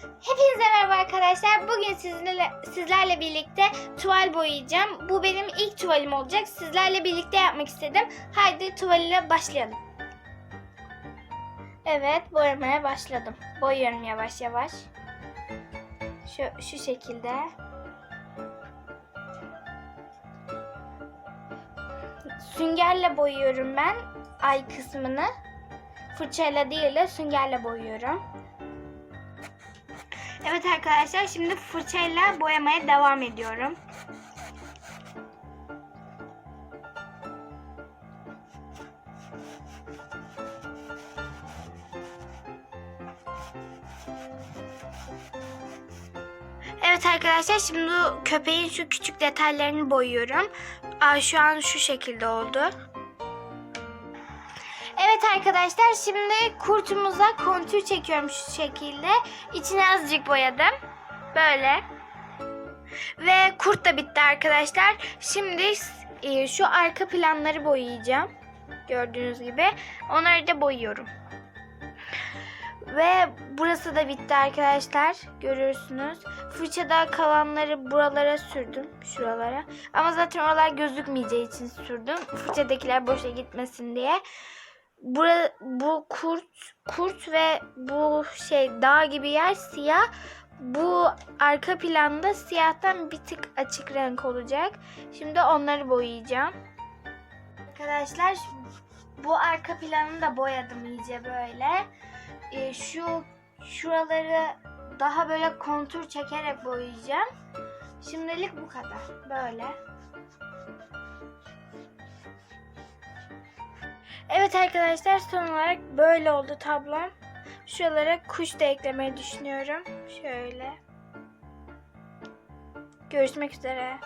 Hepinize merhaba arkadaşlar. Bugün sizinle, sizlerle birlikte tuval boyayacağım. Bu benim ilk tuvalim olacak. Sizlerle birlikte yapmak istedim. Haydi tuval ile başlayalım. Evet, boyamaya başladım. Boyuyorum yavaş yavaş. Şu, şu şekilde. Süngerle boyuyorum ben ay kısmını. Fırçayla değil de süngerle boyuyorum. Evet arkadaşlar şimdi fırçayla boyamaya devam ediyorum. Evet arkadaşlar şimdi köpeğin şu küçük detaylarını boyuyorum. Aa, şu an şu şekilde oldu. Evet arkadaşlar şimdi kurtumuza kontür çekiyorum şu şekilde. İçine azıcık boyadım. Böyle. Ve kurt da bitti arkadaşlar. Şimdi e, şu arka planları boyayacağım. Gördüğünüz gibi. Onları da boyuyorum. Ve burası da bitti arkadaşlar. Görüyorsunuz. Fırçada kalanları buralara sürdüm. Şuralara. Ama zaten oralar gözükmeyeceği için sürdüm. Fırçadakiler boşa gitmesin diye. Bura, bu kurt kurt ve bu şey dağ gibi yer siyah. Bu arka planda siyahtan bir tık açık renk olacak. Şimdi onları boyayacağım. Arkadaşlar bu arka planını da boyadım iyice böyle. Ee, şu şuraları daha böyle kontur çekerek boyayacağım. Şimdilik bu kadar. Böyle. Evet arkadaşlar son olarak böyle oldu tablom. Şuralara kuş da eklemeyi düşünüyorum. Şöyle. Görüşmek üzere.